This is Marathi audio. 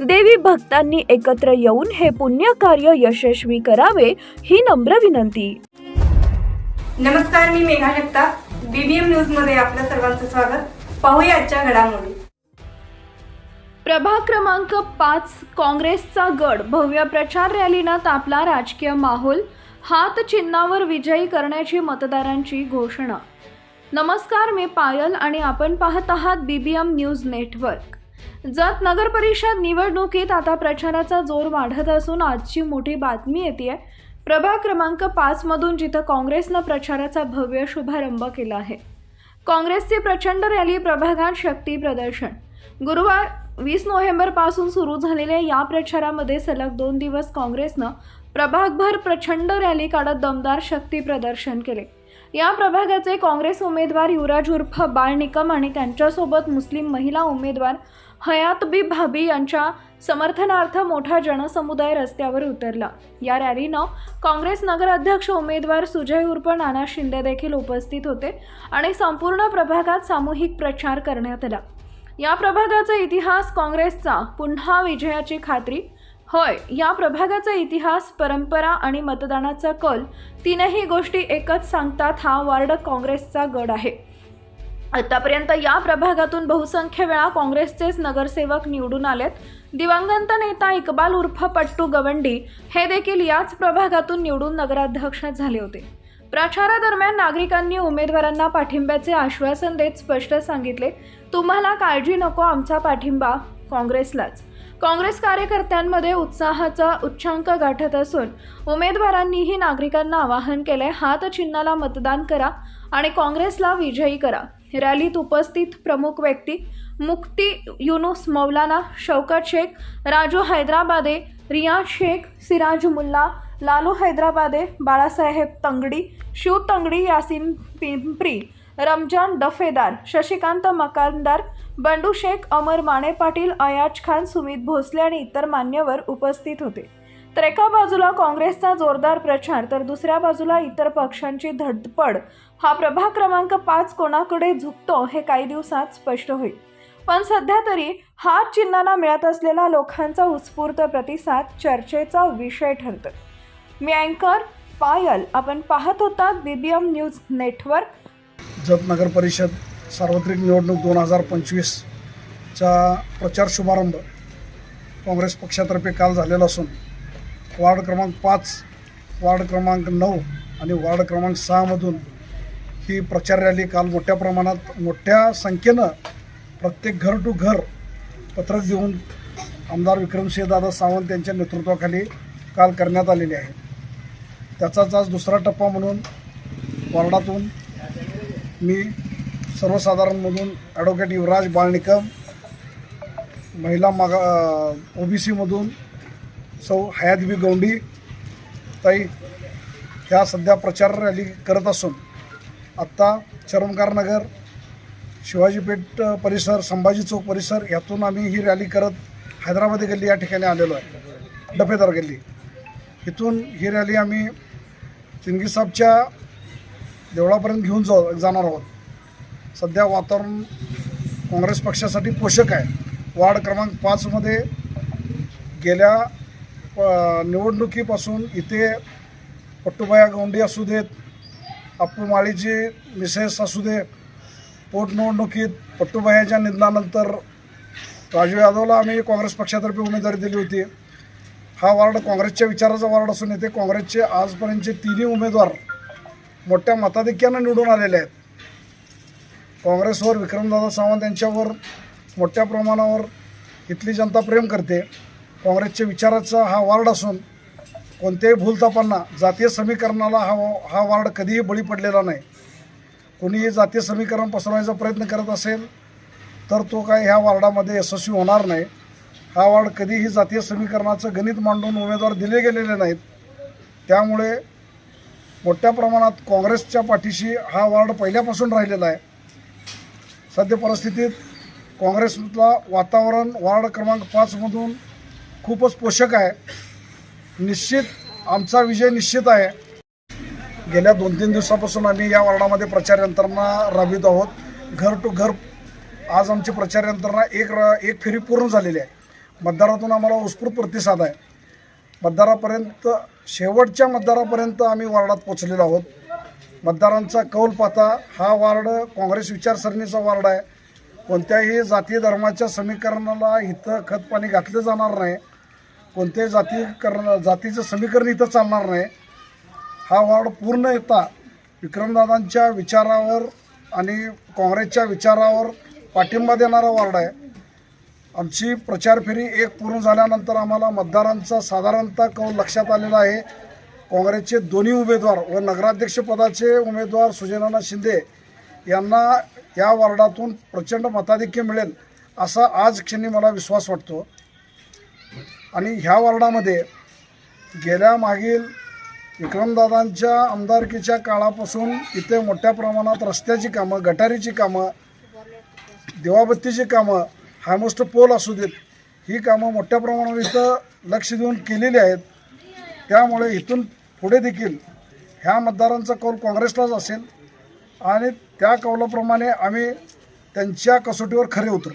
देवी भक्तांनी एकत्र येऊन हे पुण्य कार्य यशस्वी करावे ही नम्र विनंती. नमस्कार मी मेघा जगताप. बीबीएम न्यूजमध्ये आपल्या सर्वांचं स्वागत. पाहूया आजच्या घडामोडी. प्रभाग क्रमांक पाच काँग्रेसचा गड. भव्य प्रचार रॅलीनं तापला राजकीय माहोल. हात चिन्हावर विजयी करण्याची मतदारांची घोषणा. नमस्कार मी पायल आणि आपण पाहत आहात बीबीएम न्यूज नेटवर्क जत नगर परिषद निवडणुकीत आता प्रचाराचा जोर वाढत असून आजची मोठी बातमी येते प्रभाग क्रमांक पाच मधून जिथं काँग्रेसनं प्रचाराचा भव्य शुभारंभ केला आहे. काँग्रेसची प्रचंड रॅली प्रभागात शक्ती प्रदर्शन. गुरुवार वीस नोव्हेंबरपासून सुरू झालेल्या या प्रचारामध्ये सलग दोन दिवस काँग्रेसनं प्रभागभर प्रचंड रॅली काढत दमदार शक्ती प्रदर्शन केले. या प्रभागाचे काँग्रेस उमेदवार युवराज उर्फ बाळ निकम आणि त्यांच्यासोबत मुस्लिम महिला उमेदवार हयात बी भाभी यांच्या समर्थनार्थ मोठा जनसमुदाय रस्त्यावर उतरला. या रॅलीनं काँग्रेस नगराध्यक्ष उमेदवार सुजय उर्फ नाना शिंदे देखील उपस्थित होते आणि संपूर्ण प्रभागात सामूहिक प्रचार करण्यात आला. या प्रभागाचा इतिहास काँग्रेसचा पुन्हा विजयाची खात्री? होय या प्रभागाचा इतिहास परंपरा आणि मतदानाचा कल तीनही गोष्टी एकच सांगतात हा वार्ड काँग्रेसचा गड आहे. आतापर्यंत या प्रभागातून बहुसंख्य वेळा काँग्रेसचेच नगरसेवक निवडून आलेत. दिवंगत नेता इकबाल उर्फ पट्टू गवंडी हे देखील याच प्रभागातून निवडून नगराध्यक्ष झाले होते. प्रचारादरम्यान नागरिकांनी उमेदवारांना पाठिंब्याचे आश्वासन देत स्पष्ट सांगितले तुम्हाला काळजी नको आमचा पाठिंबा काँग्रेसलाच. काँग्रेस कार्यकर्त्यांमध्ये उत्साहाचा उच्चांक गाठत असून उमेदवारांनीही नागरिकांना आवाहन केले हात चिन्हाला मतदान करा आणि काँग्रेसला विजयी करा. रॅलीत उपस्थित प्रमुख व्यक्ती मुक्ती युनुस मौलाना शौकत शेख राजू हैदराबादे रिया शेख सिराज मुल्ला लालू हैदराबादे बाळासाहेब तंगडी शिव तंगडी यासिन पिंपरी रमजान डफेदार शशिकांत मकानदार बंडू शेख अमर माने पाटील अयाज खान सुमित भोसले आणि इतर मान्यवर उपस्थित होते. तर एका बाजूला काँग्रेसचा जोरदार प्रचार तर दुसऱ्या बाजूला इतर पक्षांची धडपड. हा प्रभाग क्रमांक पाच कोणाकडे झुकतो हे काही दिवसात स्पष्ट होईल. पण सध्या तरी हा चिन्हाला मिळत असलेला लोकांचा उत्स्फूर्त प्रतिसाद चर्चेचा विषय ठरतो मी अँकर पायल. आपण पाहत होता बीबीएम न्यूज नेटवर्क. जत नगर परिषद सार्वत्रिक निवडणूक दोन हजार पंचवीसचा प्रचार शुभारंभ काँग्रेस पक्षातर्फे काल झालेला असून वार्ड क्रमांक पाच वार्ड क्रमांक नऊ आणि वार्ड क्रमांक सहामधून ही प्रचार रॅली काल मोठ्या प्रमाणात मोठ्या संख्येनं प्रत्येक घर टू घर पत्रक देऊन आमदार विक्रमसिंह दादा सावंत यांच्या नेतृत्वाखाली काल करण्यात आलेली आहे. त्याचाच आज दुसरा टप्पा म्हणून वार्डातून मी सर्वसाधारणमधून ॲडव्होकेट युवराज बाळनिकम महिला मागा ओ बी सीमधून सौ हयातबी गौंडी ताई ह्या सध्या प्रचार रॅली करत असून आत्ता चरमकार नगर शिवाजीपेठ परिसर संभाजी चौक परिसर यातून आम्ही ही रॅली करत हैदराबादी गल्ली या ठिकाणी आलेलो आहे डफेदार गल्ली. इथून ही रॅली आम्ही चिंगीसाबच्या देवळापर्यंत घेऊन जाऊ जाणार आहोत. सध्या वातावरण काँग्रेस पक्षासाठी पोषक आहे. वार्ड क्रमांक पाचमध्ये गेल्या प निवडणुकीपासून इथे पट्टूबाया गौंडी असू देत अप्पू माळीची मिसेस असू दे पोटनिवडणुकीत पट्टूबायाच्या निधनानंतर राजू यादवला आम्ही काँग्रेस पक्षातर्फे उमेदवारी दिली होती. हा वार्ड काँग्रेसच्या विचाराचा वार्ड असून येथे काँग्रेसचे आजपर्यंतचे तिन्ही उमेदवार मोठ्या मताधिक्यानं निवडून आलेले आहेत. काँग्रेसवर विक्रमदादा सावंत यांच्यावर मोठ्या प्रमाणावर इथली जनता प्रेम करते. काँग्रेसच्या विचाराचा हा वार्ड असून कोणत्याही भूलतापांना जातीय समीकरणाला हा हा वार्ड कधीही बळी पडलेला नाही. कोणीही जातीय समीकरण पसरवायचा प्रयत्न करत असेल तर तो काय ह्या वार्डामध्ये यशस्वी होणार नाही. हा वार्ड कधीही जातीय समीकरणाचं गणित मांडून उमेदवार दिले गेलेले नाहीत. त्यामुळे मोठ्या प्रमाणात काँग्रेसच्या पाठीशी हा वार्ड पहिल्यापासून राहिलेला आहे. सध्या परिस्थितीत काँग्रेसला वातावरण वार्ड क्रमांक पाचमधून खूपच पोषक आहे. निश्चित आमचा विजय निश्चित आहे. गेल्या दोन तीन दिवसापासून आम्ही या वार्डामध्ये प्रचार यंत्रणा राबवित आहोत. घर टू घर आज आमची प्रचार यंत्रणा एक र एक फेरी पूर्ण झालेली आहे. मतदारातून आम्हाला उत्स्फूर्त प्रतिसाद आहे. मतदारापर्यंत शेवटच्या मतदारापर्यंत आम्ही वार्डात पोचलेलो आहोत. मतदारांचा कौल पाहता हा वार्ड काँग्रेस विचारसरणीचा वार्ड आहे. कोणत्याही जाती धर्माच्या समीकरणाला इथं खतपाणी घातलं जाणार नाही. कोणत्याही जातीकरण जातीचं समीकरण इथं चालणार नाही. हा वॉर्ड पूर्ण येता विक्रमदादांच्या विचारावर आणि काँग्रेसच्या विचारावर पाठिंबा देणारा वार्ड आहे. आमची प्रचार फेरी एक पूर्ण झाल्यानंतर आम्हाला मतदारांचा साधारणतः कौल लक्षात आलेला आहे. काँग्रेसचे दोन्ही उमेदवार व नगराध्यक्षपदाचे उमेदवार सुजनाना शिंदे यांना या वॉर्डातून प्रचंड मताधिक्य मिळेल असा आज क्षणी मला विश्वास वाटतो. आणि ह्या वॉर्डामध्ये गेल्या मागील विक्रमदादांच्या आमदारकीच्या काळापासून इथे मोठ्या प्रमाणात रस्त्याची कामं गटारीची कामं दिवाबत्तीची कामं हायमोस्ट पोल असू देत ही कामं मोठ्या प्रमाणावर इथं लक्ष देऊन केलेली आहेत. त्यामुळे इथून पुढे देखील ह्या मतदारांचा कौल काँग्रेसलाच असेल आणि त्या कौलाप्रमाणे आम्ही त्यांच्या कसोटीवर खरे उतरू.